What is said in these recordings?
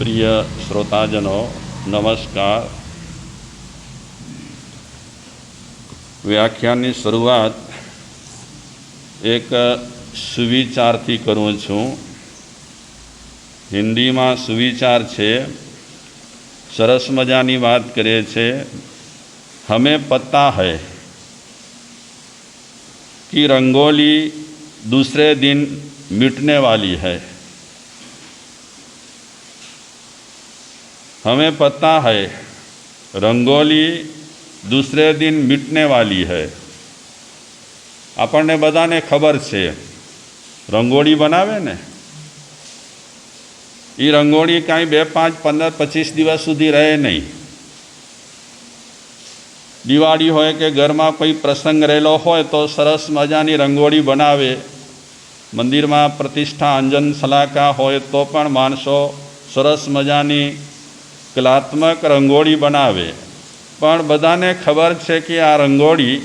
પ્રિય શ્રોતાજનો નમસ્કાર વ્યાખ્યાનની શરૂઆત એક સુવિચારથી કરું છું હિન્દીમાં સુવિચાર છે સરસ મજાની વાત કરે છે હમે પતા હૈ कि रंगोली दूसरे दिन मिटने वाली है हमें पता है रंगोली दूसरे दिन मिटने वाली है આપણને બધાને ખબર છે રંગોળી બનાવે ને એ રંગોળી કાંઈ બે પાંચ પંદર પચીસ દિવસ સુધી રહે નહીં દિવાળી હોય કે ઘરમાં કોઈ પ્રસંગ રહેલો હોય તો સરસ મજાની રંગોળી બનાવે મંદિરમાં પ્રતિષ્ઠા અંજન સલાકા હોય તો પણ માણસો સરસ મજાની કલાત્મક રંગોળી બનાવે. પણ બધાને ખબર છે કે આ રંગોળી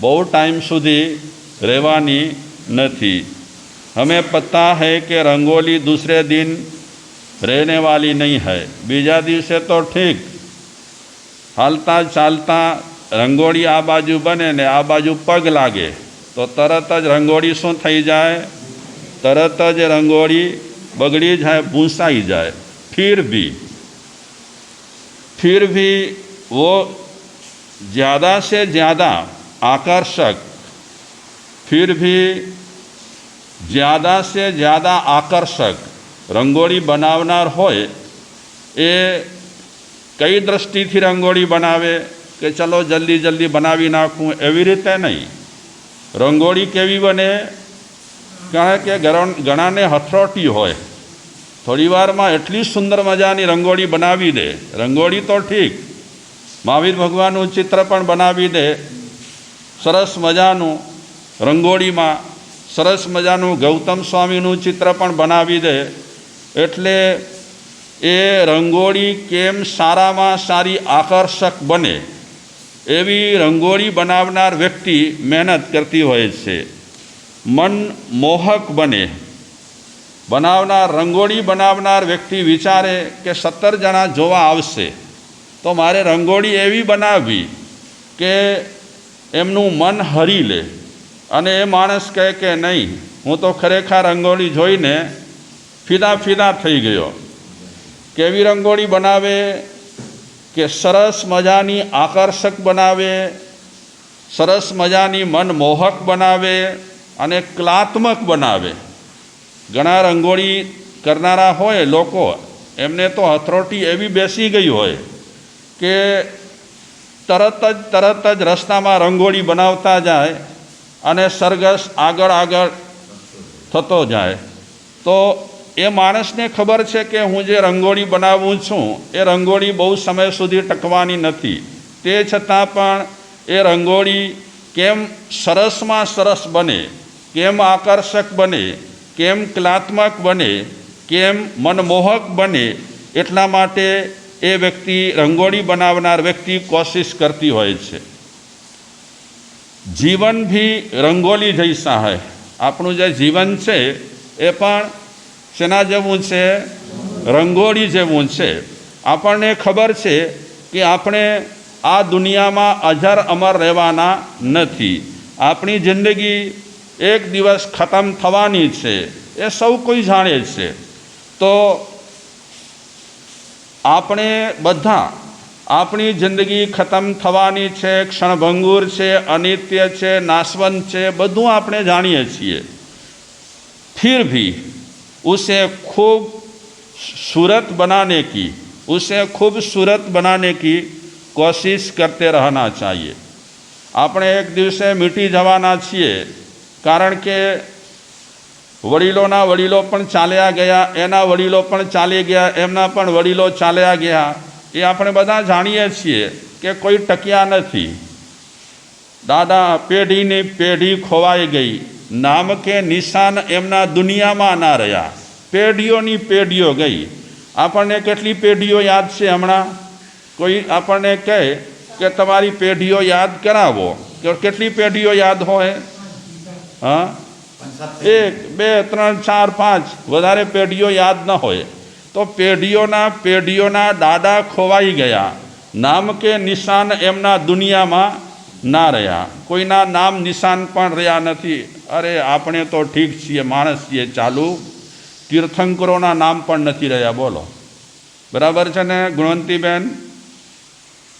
બહુ ટાઈમ સુધી રહેવાની નથી. હમે પતા હૈ કે રંગોલી દૂસરે દિન રહેને વાલી નહીં હૈ. બીજા દિવસે તો ઠીક. હાલતા ચાલતા રંગોળી આ બાજુ બને ને આ બાજુ પગ લાગે. તો તરત જ રંગોળી શું થઈ જાય? તરત જ રંગોળી બગડી જાય, ભૂંસાઈ જાય. ફિર બી फिर भी वो ज़्यादा से ज़्यादा आकर्षक फिर भी ज़्यादा से ज़्यादा આકર્ષક રંગોળી બનાવનાર હોય એ કઈ દ્રષ્ટિથી રંગોળી બનાવે કે ચલો જલ્દી જલ્દી બનાવી નાખું એવી રીતે નહીં રંગોળી કેવી બને કારણ કે ઘણા ઘણાને હથરોટી હોય થોડી વારમાં એટલી સુંદર મજાની રંગોળી બનાવી દે. રંગોળી તો ઠીક. મહાવીર ભગવાનનું ચિત્ર પણ બનાવી દે. સરસ મજાનું રંગોળીમાં સરસ મજાનું ગૌતમ સ્વામીનું ચિત્ર પણ બનાવી દે. એટલે એ રંગોળી કેમ સારામાં સારી આકર્ષક બને? એવી રંગોળી બનાવનાર વ્યક્તિ મહેનત કરતી હોય છે. મન મોહક બને. બનાવનાર, રંગોળી બનાવનાર વ્યક્તિ વિચારે કે સત્તર જણા જોવા આવશે, તો મારે રંગોળી એવી બનાવવી કે એમનું મન હરી લે. અને એ માણસ કહે કે નહીં, હું તો ખરેખર રંગોળી જોઈને ફિદા ફિદા થઈ ગયો. કેવી રંગોળી બનાવે કે સરસ મજાની આકર્ષક બનાવે, સરસ મજાની મનમોહક બનાવે અને કલાત્મક બનાવે. ઘણા રંગોળી કરનારા હોય લોકો, એમને તો હથરોટી એવી બેસી ગઈ હોય કે તરત જ તરત જ રસ્તામાં રંગોળી બનાવતા જાય અને સરઘસ આગળ આગળ થતો જાય. તો એ માણસને ખબર છે કે હું જે રંગોળી બનાવું છું, એ રંગોળી બહુ સમય સુધી ટકવાની નથી. તે છતાં પણ એ રંગોળી કેમ સરસમાં સરસ બને, કેમ આકર્ષક બને કેમ કલાત્મક બને, કેમ મનમોહક બને, એટલા માટે એ વ્યક્તિ રંગોળી બનાવનાર વ્યક્તિ કોશિશ કરતી હોય છે. જીવન ભી રંગોલી જૈસા હૈ. આપણું જે જીવન છે, એ પણ શેના જેવું છે? રંગોળી જેવું છે. આપણને ખબર છે કે આપણે આ દુનિયામાં અજર અમર રહેવાના નથી. આપણી જિંદગી એક દિવસ ખતમ થવાની છે એ સૌ કોઈ જાણે છે તો આપણે બધા આપણી જિંદગી ખતમ થવાની છે ક્ષણભંગુર છે અનિત્ય છે નાશવંત છે બધું આપણે જાણીએ છીએ फिर भी उसे खूब सूरत बनाने की उसे खूबसूरत बनाने की कोशिश करते रहना चाहिए આપણે એક દિવસે મીટી જવાના છીએ કારણ કે વડીલોના વડીલો પણ ચાલ્યા ગયા, એના વડીલો પણ ચાલી ગયા, એમના પણ વડીલો ચાલ્યા ગયા. એ આપણે બધા જાણીએ છીએ કે કોઈ ટક્યા નથી. દાદા, પેઢીની પેઢી ખોવાઈ ગઈ. નામ કે નિશાન એમના દુનિયામાં ના રહ્યા. પેઢીઓની પેઢીઓ ગઈ. આપણને કેટલી પેઢીઓ યાદ છે હમણાં? કોઈ આપણને કહે કે તમારી પેઢીઓ યાદ કરાવો. કે કેટલી પેઢીઓ યાદ હોય? હા? એક બે ત્રણ ચાર પાંચ. વધારે પેઢીઓ યાદ ન હોય. તો પેઢીઓના પેઢીઓના દાદા ખોવાઈ ગયા. નામ કે નિશાન એમના દુનિયામાં ના રહ્યા. કોઈના નામ નિશાન પણ રહ્યા નથી. અરે આપણે તો ઠીક છીએ માણસ છીએ ચાલુ. તીર્થંકરોના નામ પણ નથી રહ્યા બોલો. બરાબર છે ને ગુણવંતીબેન?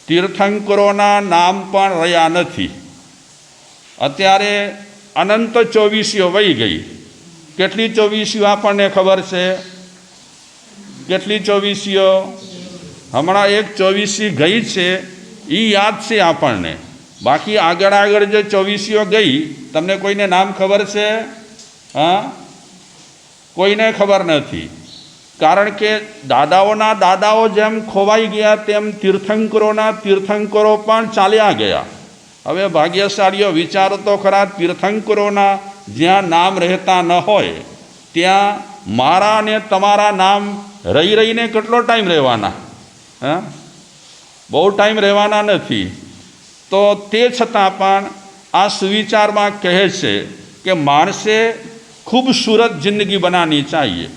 તીર્થંકરોના નામ પણ રહ્યા નથી. અત્યારે અનંત ચોવીસીઓ વહી ગઈ. કેટલી ચોવીસીઓ આપણને ખબર છે? કેટલી ચોવીસીઓ? હમણાં એક ચોવીસી ગઈ છે એ યાદ છે આપણને. બાકી આગળ આગળ જે ચોવીસીઓ ગઈ, તમને કોઈને નામ ખબર છે? હા? કોઈને ખબર નથી. કારણ કે દાદાઓના દાદાઓ જેમ ખોવાઈ ગયા, તેમ તીર્થંકરોના તીર્થંકરો પણ ચાલ્યા ગયા. હવે ભાગ્યશાળીઓ વિચારો તો ખરા તીર્થંકરોના જ્યાં નામ રહેતા ન હોય, ત્યાં મારા અને તમારા નામ રહી રહીને કેટલો ટાઈમ રહેવાના? હા? બહુ ટાઈમ રહેવાના નથી. તો તે છતાં પણ આ સુવિચારમાં કહે છે કે માણસે ખૂબસૂરત જિંદગી બનાવની ચાહીએ.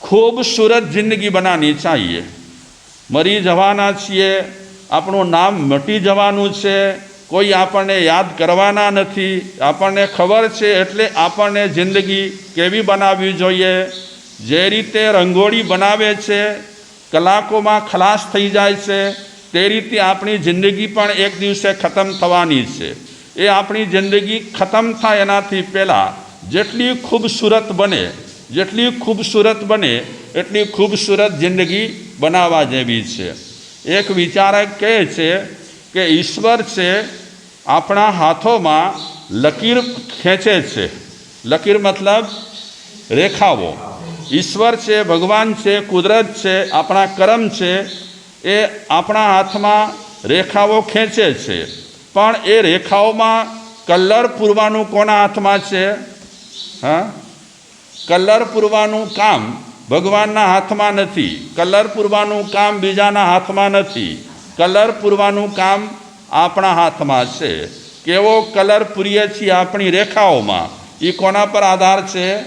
ખૂબસૂરત જિંદગી બનાવની ચાહીએ. મરી જવાના છીએ આપણું નામ મટી જવાનું છે. કોઈ આપણને યાદ કરવાના નથી. આપણને ખબર છે એટલે આપણને જિંદગી કેવી બનાવવી જોઈએ. જે રીતે રંગોળી બનાવે છે, કલાકોમાં ખલાસ થઈ જાય છે, તે રીતે આપણી જિંદગી પણ એક દિવસે ખતમ થવાની છે. એ આપણી જિંદગી ખતમ થાય એનાથી પહેલાં જેટલી ખૂબસૂરત બને, જેટલી ખૂબસૂરત બને, એટલી ખૂબસૂરત જિંદગી બનાવવા જેવી છે. એક વિચારક કહે છે કે ઈશ્વર છે આપણા હાથોમાં લકીર ખેંચે છે. લકીર મતલબ રેખાઓ. ઈશ્વર છે, ભગવાન છે, કુદરત છે, આપણા કર્મ છે, એ આપણા હાથમાં રેખાઓ ખેંચે છે. પણ એ રેખાઓમાં કલર પૂરવાનું કોના હાથમાં છે? હા? કલર પૂરવાનું કામ ભગવાનના હાથમાં નથી. કલર પૂરવાનું કામ બીજાના હાથમાં નથી. કલર પૂરવાનું કામ આપણા હાથમાં છે. કેવો કલર પૂરીએ છીએ આપણી રેખાઓમાં. એ કોના પર આધાર છે?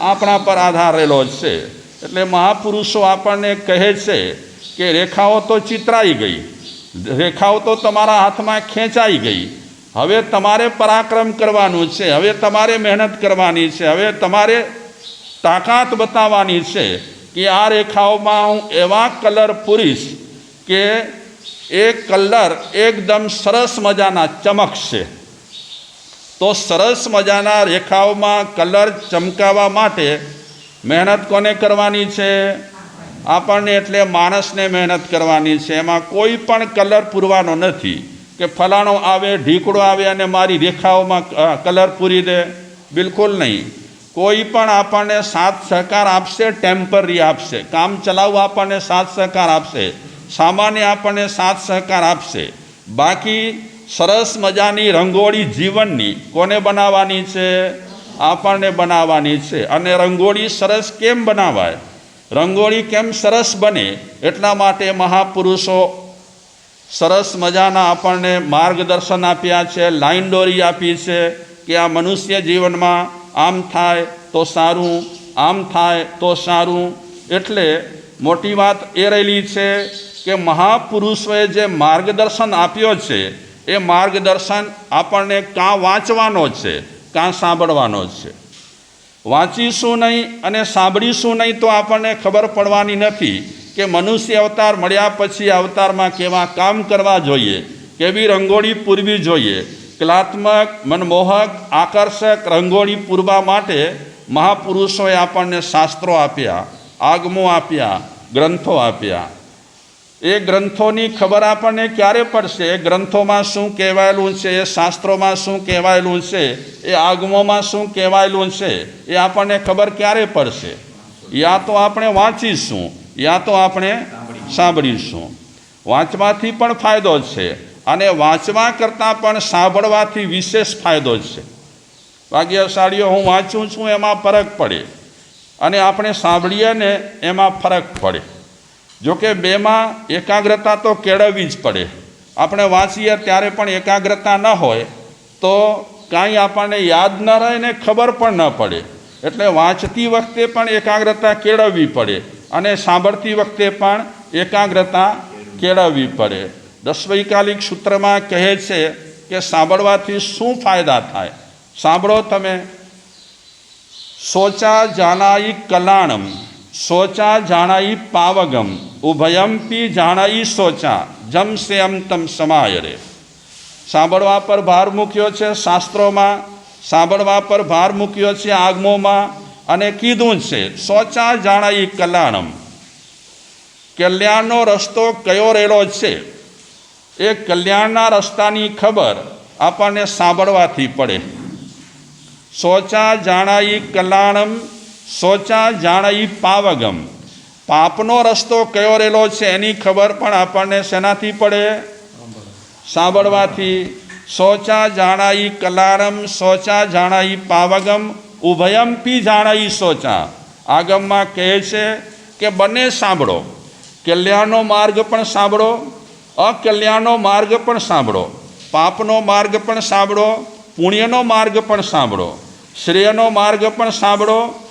આપણા પર આધાર રહેલો છે. એટલે મહાપુરુષો આપણને કહે છે કે રેખાઓ તો ચિતરાઈ ગઈ. રેખાઓ તો તમારા હાથમાં ખેંચાઈ ગઈ. હવે તમારે પરાક્રમ કરવાનું છે. હવે તમારે મહેનત કરવાની છે. હવે તમારે તાકાત બતાવવાની છે કે આ રેખાઓમાં હું એવા કલર પૂરીશ કે એ કલર એકદમ સરસ મજાના ચમકશે. તો સરસ મજાના રેખાઓમાં કલર ચમકાવવા માટે મહેનત કોને કરવાની છે? આપણને એટલે માણસને મહેનત કરવાની છે. એમાં કોઈ પણ કલર પૂરવાનો નથી કે ફલાણો આવે, ઢીકડો આવે અને મારી રેખાઓમાં કલર પૂરી દે. બિલકુલ નહીં. કોઈ પણ આપણને સાથ સહકાર આપશે ટેમ્પરરી આપશે. કામ ચલાવવા આપણને સાથ સહકાર આપશે. સામાન્ય આપણને સાથ સહકાર આપશે. બાકી સરસ મજાની રંગોળી જીવનની કોને બનાવવાની છે? આપણને બનાવવાની છે. અને રંગોળી સરસ કેમ બનાવાય? રંગોળી કેમ સરસ બને? એટલા માટે મહાપુરુષો સરસ મજાના આપણને માર્ગદર્શન આપ્યા છે, લાઈન દોરી આપી છે કે આ મનુષ્ય જીવનમાં આમ થાય તો સારું, આમ થાય તો સારું. એટલે મોટી વાત એ રહેલી છે કે મહાપુરુષોએ જે માર્ગદર્શન આપ્યો છે, એ માર્ગદર્શન આપણને કાં વાંચવાનો છે કાં સાંભળવાનો છે? વાંચીશું નહીં અને સાંભળીશું નહીં તો આપણને ખબર પડવાની નથી કે મનુષ્ય અવતાર મળ્યા પછી અવતારમાં કેવા કામ કરવા જોઈએ, કેવી રંગોળી પૂરવી જોઈએ કલાત્મક મનમોહક, આકર્ષક રંગોળી પૂરવા માટે મહાપુરુષોએ આપણને શાસ્ત્રો આપ્યા, આગમો આપ્યા, ગ્રંથો આપ્યા. એ ગ્રંથોની ખબર આપણને ક્યારે પડશે? એ ગ્રંથોમાં શું કહેવાયેલું છે? એ શાસ્ત્રોમાં શું કહેવાયેલું છે? એ આગમોમાં શું કહેવાયેલું છે? એ આપણને ખબર ક્યારે પડશે? યા તો આપણે વાંચીશું, યા તો આપણે સાંભળીશું. વાંચવાથી પણ ફાયદો છે. અને વાંચવા કરતાં પણ સાંભળવાથી વિશેષ ફાયદો છે. ભાગ્યશાળીઓ હું વાંચું છું, એમાં ફરક પડે. અને આપણે સાંભળીએ ને એમાં ફરક પડે. જોકે બેમાં એકાગ્રતા તો કેળવવી જ પડે. આપણે વાંચીએ ત્યારે પણ એકાગ્રતા ન હોય, તો કાંઈ આપણને યાદ ન રહે ને ખબર પણ ન પડે. એટલે વાંચતી વખતે પણ એકાગ્રતા કેળવવી પડે અને સાંભળતી વખતે પણ એકાગ્રતા કેળવવી પડે. દસવૈકાલિક સૂત્રમાં કહે છે કે સાંભળવાથી શું ફાયદા થાય? સાંભળો તમે. શોચા જાણાઈ કલાણમ, શોચા જાણાઈ પાવગમ ઉભયંપી જાણાઈ શોચા, જમશે અમ તમ સમાયરે. સાંભળવા પર ભાર મૂક્યો છે શાસ્ત્રોમાં, સાંભળવા પર ભાર મૂક્યો છે આગમોમાં, અને કીધું છે, શોચા જાણાઈ કલાણમ. કલ્યાણનો રસ્તો કયો રેલો છે? એ કલ્યાણના રસ્તાની ખબર આપણને સાંભળવાથી પડે. શોચા જાણાઈ કલ્યાણમ, શોચા જાણાઈ પાવગમ. પાપનો રસ્તો કયો રહેલો છે એની ખબર પણ આપણને શેનાથી પડે? સાંભળવાથી. શોચા જાણાઈ કલારમ શોચા જાણાઈ પાવગમ ઉભયમ પી જાણાઈ શોચા. આગમમાં કહે છે કે બંને સાંભળો. કલ્યાણનો માર્ગ પણ સાંભળો. અકલ્યાણનો માર્ગ પણ સાંભળો, પાપનો માર્ગ પણ સાંભળો, પુણ્યનો માર્ગ પણ સાંભળો, શ્રેયનો માર્ગ પણ સાંભળો,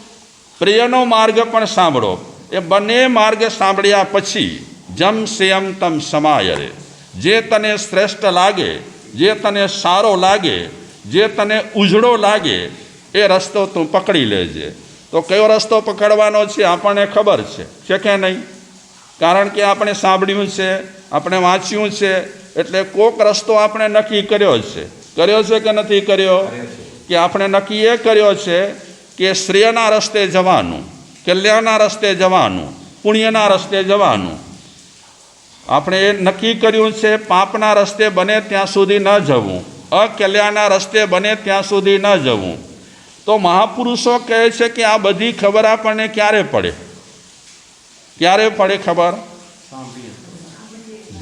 પ્રિયનો માર્ગ પણ સાંભળો. એ બંને માર્ગ સાંભળ્યા પછી જમ સેમ તમ સમાયરે. જે તને શ્રેષ્ઠ લાગે, જે તને સારો લાગે, જે તને ઉજળો લાગે, એ રસ્તો તું પકડી લેજે. તો કયો રસ્તો પકડવાનો છે આપણને ખબર છે છે કે નહીં? કારણ કે આપણે સાંભળ્યું છે આપણે વાંચ્યું છે એટલે કોક રસ્તો આપણે નક્કી કર્યો છે. કર્યો છે કે નથી કર્યો? કે આપણે નક્કી એ કર્યો છે કે શ્રેયના રસ્તે જવાનું કલ્યાણના રસ્તે જવાનું પુણ્યના રસ્તે જવાનું. આપણે એ નક્કી કર્યું છે પાપના રસ્તે બને ત્યાં સુધી ન જવું અકલ્યાણના રસ્તે બને ત્યાં સુધી ન જવું. તો મહાપુરુષો કહે છે કે આ બધી ખબર આપણને ક્યારે પડે? ક્યારે પડે ખબર?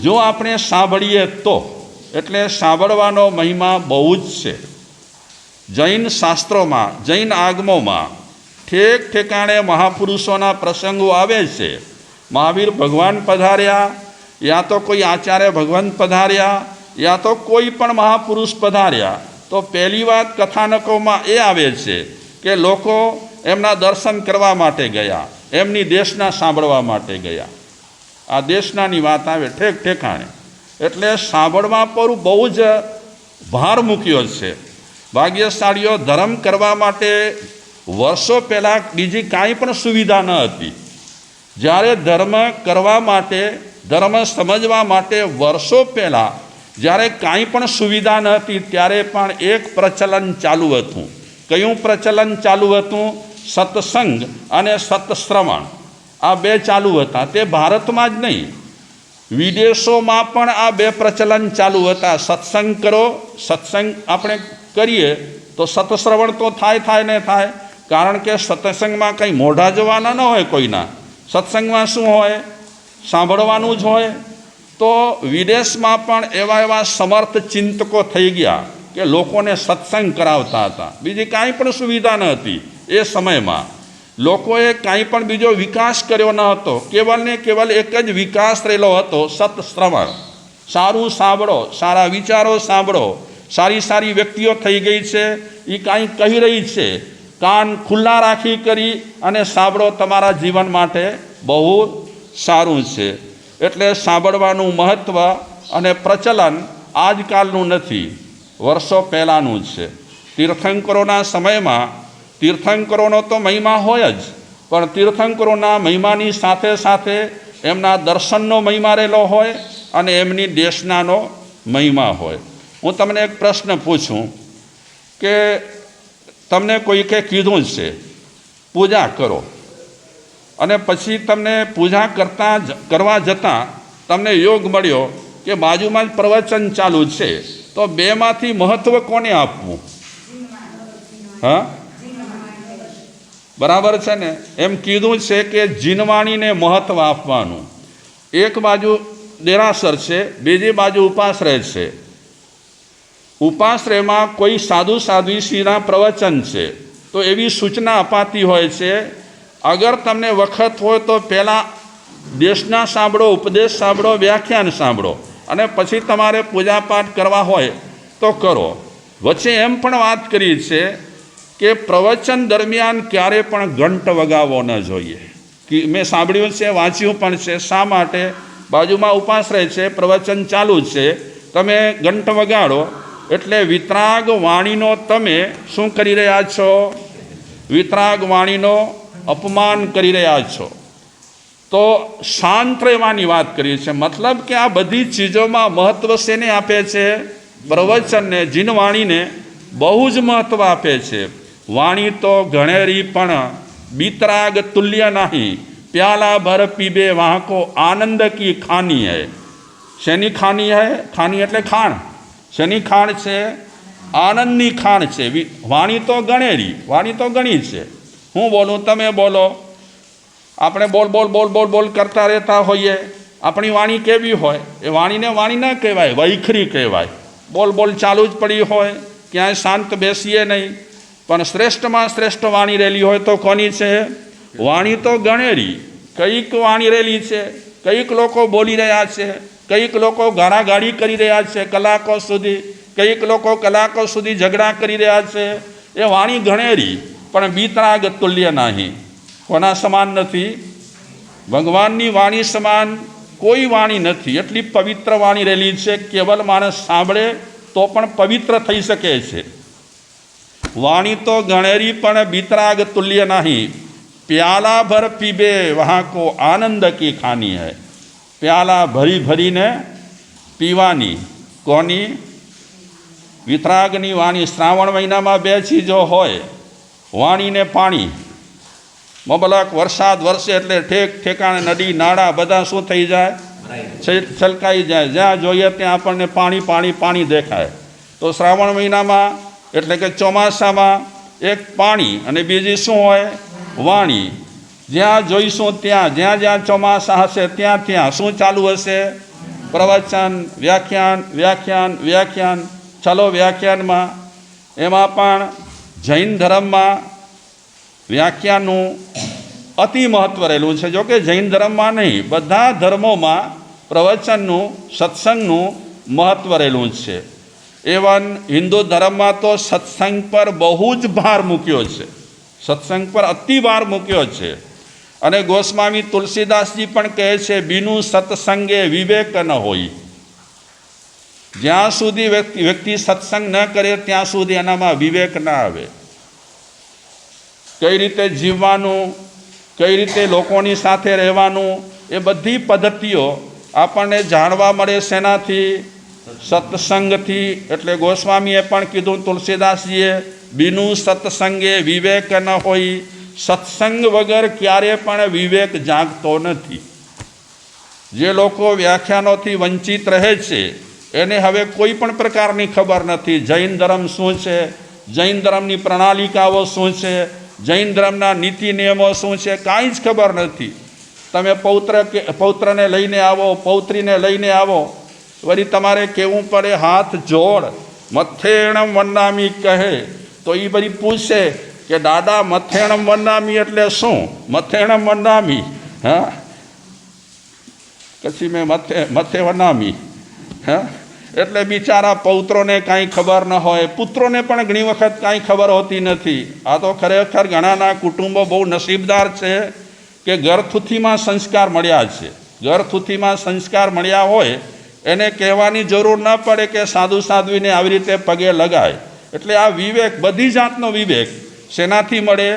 જો આપણે સાંભળીએ તો. એટલે સાંભળવાનો મહિમા બહુ જ છે. જૈન શાસ્ત્રોમાં, જૈન આગમોમાં ઠેક ઠેકાણે મહાપુરુષોના પ્રસંગો આવે છે. મહાવીર ભગવાન પધાર્યા, યા તો કોઈ આચાર્ય ભગવાન પધાર્યા, યા તો કોઈ પણ મહાપુરુષ પધાર્યા. તો પહેલી વાત કથાનકોમાં એ આવે છે કે લોકો એમના દર્શન કરવા માટે ગયા, એમની દેશના સાંભળવા માટે ગયા. આ દેશનાની વાત આવે ઠેક ઠેકાણે. એટલે સાંભળવા પર બહુ જ ભાર મૂક્યો છે. ભાગ્યશાળીઓ ધર્મ કરવા માટે વર્ષો પહેલાં બીજી કાંઈ પણ સુવિધા ન હતી. જ્યારે ધર્મ કરવા માટે, ધર્મ સમજવા માટે વર્ષો પહેલાં જ્યારે કાંઈ પણ સુવિધા ન હતી, ત્યારે પણ એક પ્રચલન ચાલુ હતું. કયું પ્રચલન ચાલુ હતું? સત્સંગ અને સત્શ્રવણ. આ બે ચાલુ હતા, તે ભારતમાં જ નહીં. વિદેશોમાં પણ આ બે પ્રચલન ચાલુ હતા. સત્સંગ કરો, સત્સંગ આપણે કરીએ, તો સતશ્રવણ તો થાય થાય ને થાય. કારણ કે સત્સંગમાં કંઈ મોઢા જવાના ન હોય કોઈના. સત્સંગમાં શું હોય? સાંભળવાનું જ હોય. તો વિદેશમાં પણ એવા એવા સમર્થ ચિંતકો થઈ ગયા કે લોકોને સત્સંગ કરાવતા હતા. બીજી કાંઈ પણ સુવિધા ન હતી. એ સમયમાં લોકોએ કાંઈ પણ બીજો વિકાસ કર્યો ન હતો. કેવલ ને કેવલ એક જ વિકાસ રહેલો હતો સતશ્રવણ સારું સાંભળો, સારા વિચારો સાંભળો. સારી સારી વ્યક્તિઓ થઈ ગઈ છે એ કાંઈ કહી રહી છે. કાન ખુલ્લા રાખી કરી અને સાંભળો તમારા જીવન માટે બહુ સારું છે. એટલે સાંભળવાનું મહત્ત્વ અને પ્રચલન આજકાલનું નથી, વર્ષો પહેલાંનું છે. તીર્થંકરોના સમયમાં તીર્થંકરોનો તો મહિમા હોય જ. પણ તીર્થંકરોના મહિમાની સાથે સાથે એમના દર્શનનો મહિમા રહેલો હોય અને એમની દેશનાનો મહિમા હોય. હું તમને એક પ્રશ્ન પૂછું કે તમને કોઈકે કીધું જ છે, પૂજા કરો. અને પછી તમને પૂજા કરતા કરવા જતાં તમને યોગ મળ્યો કે બાજુમાં જ પ્રવચન ચાલુ છે, તો બેમાંથી મહત્ત્વ કોને આપવું? હા? બરાબર છે ને? એમ કીધું છે કે જીનવાણીને મહત્ત્વ આપવાનું. એક બાજુ દેરાસર છે, બીજી બાજુ ઉપાશ્રય છે. ઉપાશ્રયમાં કોઈ સાધુ સાધ્વીશ્રીના પ્રવચન છે. તો એવી સૂચના અપાતી હોય છે, અગર તમને વખત હોય તો પહેલાં દેશના સાંભળો, ઉપદેશ સાંભળો, વ્યાખ્યાન સાંભળો. અને પછી તમારે પૂજાપાઠ કરવા હોય તો કરો. વચ્ચે એમ પણ વાત કરી છે કે પ્રવચન દરમિયાન ક્યારે પણ ઘંટ વગાવવો ન જોઈએ. કે મેં સાંભળ્યું છે, વાંચ્યું પણ છે, શા માટે? બાજુમાં ઉપાશ્રય છે, પ્રવચન ચાલુ છે. તમે ઘંટ વગાડો, એટલે વિતરાગ વાણીનો તમે શું કરી રહ્યા છો? વિતરાગ વાણીનો અપમાન કરી રહ્યા છો. તો શાંત રહેવાની વાત કરીએ છીએ. મતલબ કે આ બધી ચીજોમાં મહત્વ શેને આપે છે? પ્રવચનને, જીનવાણીને બહુ જ મહત્વ આપે છે. વાણી તો ઘણેરી પણ બીતરાગ તુલ્ય નહીં. પ્યાલા ભર પીબે વાહકો આનંદ કી ખાની હૈ. શેની ખાની હૈ? ખાની એટલે ખાણ. શેની ખાણ છે? આનંદની ખાણ છે. વાણી તો ગણેરી વાણી તો ગણી છે. હું બોલું, તમે બોલો. આપણે બોલ બોલ બોલ બોલ બોલ કરતા રહેતા હોઈએ. આપણી વાણી કેવી હોય? એ વાણીને વાણી ન કહેવાય, વૈખરી કહેવાય. બોલ બોલ ચાલુ જ પડી હોય. ક્યાંય શાંત બેસીએ નહીં. પણ શ્રેષ્ઠમાં શ્રેષ્ઠ વાણી રહેલી હોય તો કોની છે? વાણી તો ગણેરી. કંઈક વાણી રહેલી છે. કંઈક લોકો બોલી રહ્યા છે. કંઈક લોકો ગાળાગાળી કરી રહ્યા છે કલાકો સુધી. કંઈક લોકો કલાકો સુધી ઝઘડા કરી રહ્યા છે. એ વાણી ગણેરી, પણ બીતરાગ તુલ્ય નહીં. કોના સમાન નથી? ભગવાનની વાણી સમાન કોઈ વાણી નથી. એટલી પવિત્ર વાણી રહેલી છે. કેવલ માણસ સાંભળે તો પણ પવિત્ર થઈ શકે છે. વાણી તો ગણેરી પણ બીતરાગ તુલ્ય નહીં. પ્યાલા ભર પીબે વહાં કો આનંદ કી ખાની હૈ. પ્યાલા ભરી ભરીને પીવાની કોની? વિતરાગની વાણી શ્રાવણ મહિનામાં બે ચીજો હોય વાણી ને પાણી. મબલક વરસાદ વરસે એટલે ઠેક ઠેકાણે નદી, નાળા બધા શું થઈ જાય? છલ- છલકાઈ જાય. જ્યાં જોઈએ ત્યાં આપણને પાણી પાણી પાણી દેખાય. તો શ્રાવણ મહિનામાં એટલે કે ચોમાસામાં એક પાણી અને બીજી શું હોય? વાણી. જ્યાં જોઈશું ત્યાં, જ્યાં જ્યાં ચોમાસા હશે ત્યાં ત્યાં. શું ચાલુ હશે? પ્રવચન, વ્યાખ્યાન વ્યાખ્યાન વ્યાખ્યાન. ચલો વ્યાખ્યાનમાં. એમાં પણ જૈન ધર્મમાં વ્યાખ્યાનનું અતિ મહત્વ રહેલું છે. જો કે જૈન ધર્મમાં નહીં, બધા ધર્મોમાં પ્રવચનનું, સત્સંગનું મહત્વ રહેલું છે. એવન હિન્દુ ધર્મમાં તો સત્સંગ પર બહુ જ ભાર મૂક્યો છે. સત્સંગ પર અતિ ભાર મૂક્યો છે. અને ગોસ્વામી તુલસીદાસજી પણ કહે છે, બીનું સત્સંગે વિવેક ન હોય. જ્યાં સુધી વ્યક્તિ વ્યક્તિ સત્સંગ ન કરે, ત્યાં સુધી એનામાં વિવેક ના આવે. કઈ રીતે જીવવાનું, કઈ રીતે લોકોની સાથે રહેવાનું, એ બધી પદ્ધતિઓ આપણને જાણવા મળે શેનાથી? સત્સંગથી એટલે ગોસ્વામીએ પણ કીધું, તુલસીદાસજીએ, બીનું સત્સંગે વિવેક ન હોય. સત્સંગ વગર ક્યારે પણ વિવેક જાગતો નથી. જે લોકો વ્યાખ્યાનોથી વંચિત રહે છે, એને હવે કોઈ પણ પ્રકારની ખબર નથી. જૈન ધર્મ શું છે? જૈન ધર્મની પ્રણાલિકાઓ શું છે? જૈન ધર્મના નીતિ નિયમો શું છે? કાંઈ જ ખબર નથી. તમે પૌત્ર કે, પૌત્રને લઈને આવો, પૌત્રીને લઈને આવો. વળી તમારે કહેવું પડે? હાથ જોડ. મથેણમ વન્નામી કહે. તો એ બધી પૂછે કે, દાદા, મથેણમ વન્નામી એટલે શું? મથેણમ વન્નામી. હા? પછી મેં મથે મથે વનામી હા? એટલે બિચારા પૌત્રોને કાંઈ ખબર ન હોય. પુત્રોને પણ ઘણી વખત કાંઈ ખબર હોતી નથી. આ તો ખરેખર ઘણાના કુટુંબો બહુ નસીબદાર છે કે ઘરથુથીમાં સંસ્કાર મળ્યા છે. ઘરથુથીમાં સંસ્કાર મળ્યા હોય એને કહેવાની જરૂર ન પડે કે સાધુ સાધ્વીને આવી રીતે પગે લગાય. એટલે આ વિવેક, બધી જાતનો વિવેક શેનાથી મળે